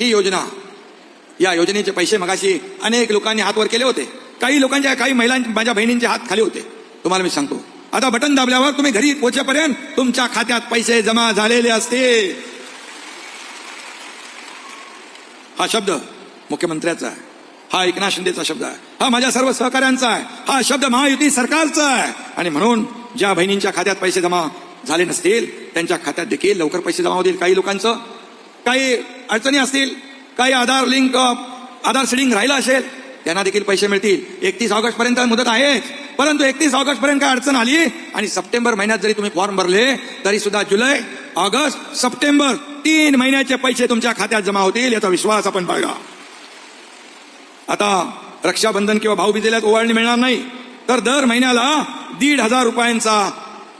ही योजना. या योजनेचे पैसे मगाशी अनेक लोकांनी हातवर केले होते. काही लोकांच्या काही महिलां माझ्या बहिणींचे हात खाली होते. तुम्हाला मी सांगतो. आता बटन दाबल्यावर तुम्ही घरी पोहोचेपर्यंत तुमच्या खात्यात पैसे जमा झालेले असतील हा शब्द मुख्यमंत्र्याचा आहे. हा एकनाथ शिंदेचा शब्द आहे. हा माझ्या सर्व सहकाऱ्यांचा आहे. हा शब्द महायुती सरकारचा आहे. आणि म्हणून ज्या बहिणींच्या खात्यात पैसे जमा झाले नसतील त्यांच्या खात्यात देखील लवकर पैसे जमा होतील काही लोकांचं. काही अडचणी असतील काही आधार लिंक आधार सिडिंग राहिलं असेल त्यांना देखील पैसे मिळतील. एकतीस ऑगस्ट पर्यंत मुदत आहे परंतु एकतीस ऑगस्ट पर्यंत काय अडचण आली? आणि सप्टेंबर महिन्यात जरी तुम्ही फॉर्म भरले तरी सुद्धा जुलै ऑगस्ट सप्टेंबर तीन महिन्याचे पैसे तुमच्या खात्यात जमा होतील याचा विश्वास आपण बाळगा. आता रक्षाबंधन किंवा भाऊबीजेला ओवाळणी मिळणार नाही. तर दर महिन्याला दीड हजार रुपयांचा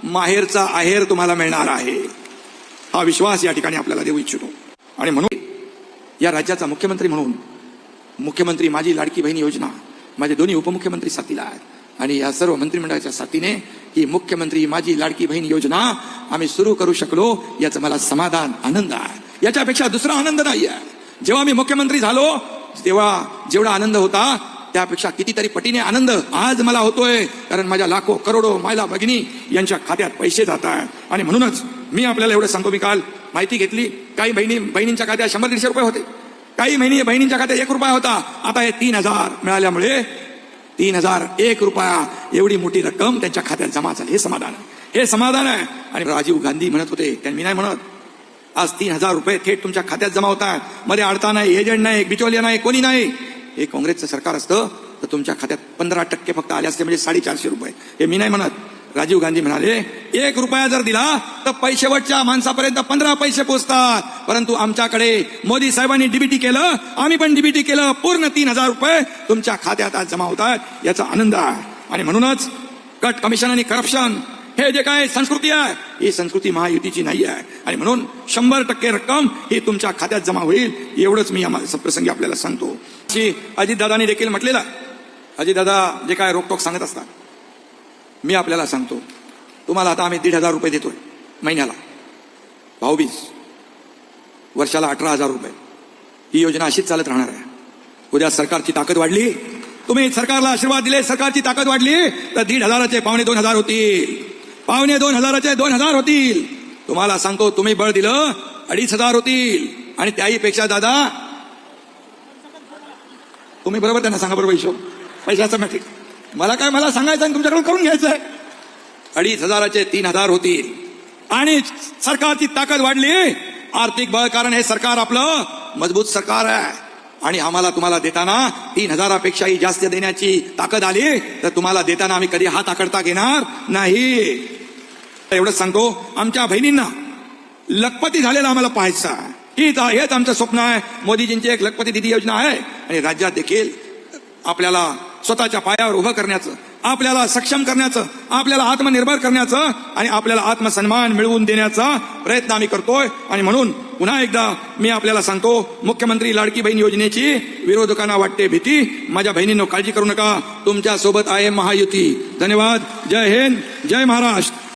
माहेरचा आहेर तुम्हाला मिळणार आहे. हा विश्वास या ठिकाणी आपल्याला देऊ इच्छितो. आणि म्हणून या राज्याचा मुख्यमंत्री म्हणून मुख्यमंत्री माझी लाडकी बहीण योजना माझे दोन्ही उपमुख्यमंत्री साथीला आहेत. आणि या सर्व मंत्रिमंडळाच्या साथीने ही मुख्यमंत्री माझी लाडकी बहीण योजना आम्ही सुरू करू शकलो याचं मला समाधान आनंद आहे. याच्यापेक्षा दुसरा आनंद नाही आहे जेव्हा मी मुख्यमंत्री झालो तेव्हा जेवढा आनंद होता त्यापेक्षा कितीतरी पटीने आनंद आज मला होतोय. कारण माझ्या लाखो करोडो मायला भगिनी यांच्या खात्यात पैसे जात आहेत. आणि म्हणूनच मी आपल्याला एवढं सांगतो मी काल माहिती घेतली. काही बहिणी बहिणींच्या खात्यात शंभर दीडशे रुपये होते. काही महिने बहिणींच्या खात्यात एक रुपया होता. आता हे तीन हजार मिळाल्यामुळे तीन हजार एक रुपया एवढी मोठी रक्कम त्यांच्या खात्यात जमा झाली. हे समाधान आहे. हे समाधान आहे. आणि राजीव गांधी म्हणत होते त्यांनी नाही म्हणत. आज तीन हजार रुपये थेट तुमच्या खात्यात जमा होत मध्ये अडता नाही एजंट नाही बिचोलिया नाही कोणी नाही. हे काँग्रेसचं सरकार असतं तर तुमच्या खात्यात पंधरा टक्के फक्त आले असते म्हणजे साडेचारशे रुपये. हे मी नाही म्हणत. राजीव गांधी म्हणाले एक रुपया जर दिला तर पैशेवटच्या माणसापर्यंत पंधरा पैसे पोचतात परंतु आमच्याकडे मोदी साहेबांनी डीबीटी केलं आम्ही पण डीबीटी केलं पूर्ण तीन हजार रुपये तुमच्या खात्यात आज जमा होतात याचा आनंद आहे. आणि म्हणूनच कट कमिशन आणि करप्शन हे जे काय संस्कृती आहे ही संस्कृती महायुतीची नाही आहे. आणि म्हणून शंभर टक्के रक्कम ही तुमच्या खात्यात जमा होईल एवढंच मी या प्रसंगी आपल्याला सांगतो. अशी अजितदादांनी देखील म्हटलेलं अजितदादा जे काय रोकटोक सांगत असतात मी आपल्याला सांगतो. तुम्हाला आता आम्ही दीड हजार रुपये देतोय महिन्याला. भाऊबीज वर्षाला अठरा हजार रुपये. ही योजना अशीच चालत राहणार आहे. उद्या सरकारची ताकद वाढली तुम्ही सरकारला आशीर्वाद दिले सरकारची ताकद वाढली तर दीड हजाराचे पावणे दोन हजार होतील. पावणे दोन हजाराचे दोन हजार होतील. तुम्हाला सांगतो तुम्ही बळ दिलं अडीच हजार होतील. आणि त्याही पेक्षा दादा तुम्ही बरोबर त्यांना सांगा बरोबर हिशोब. पैशाचं मॅट्रिक मला काय मला सांगायचं आणि तुमच्याकडून करून घ्यायचं आहे. अडीच हजाराचे तीन हजार होतील. आणि सरकारची ताकद वाढली. आर्थिक बळ कारण हे सरकार आपलं मजबूत सरकार आहे. आणि आम्हाला तुम्हाला देताना तीन हजारापेक्षाही जास्त देण्याची ताकद आली तर तुम्हाला देताना आम्ही कधी हात आकडता घेणार नाही. एवढंच सांगतो आमच्या बहिणींना लखपती झालेला आम्हाला पाहायचा. आहे. हेच आमचं स्वप्न आहे. मोदीजींची एक लखपती दिदी योजना आहे आणि राज्यात देखील आपल्याला स्वतःच्या पायावर उभं करण्याचं आपल्याला सक्षम करण्याचं आपल्याला आत्मनिर्भर करण्याचं आणि आपल्याला आत्मसन्मान मिळवून देण्याचा प्रयत्न आम्ही करतोय. आणि म्हणून पुन्हा एकदा मी आपल्याला सांगतो मुख्यमंत्री लाडकी बहीण योजनेची विरोधकांना वाटते भीती. माझ्या बहिणींनो काळजी करू नका. तुमच्यासोबत आहे महायुती. धन्यवाद. जय हिंद. जय महाराष्ट्र.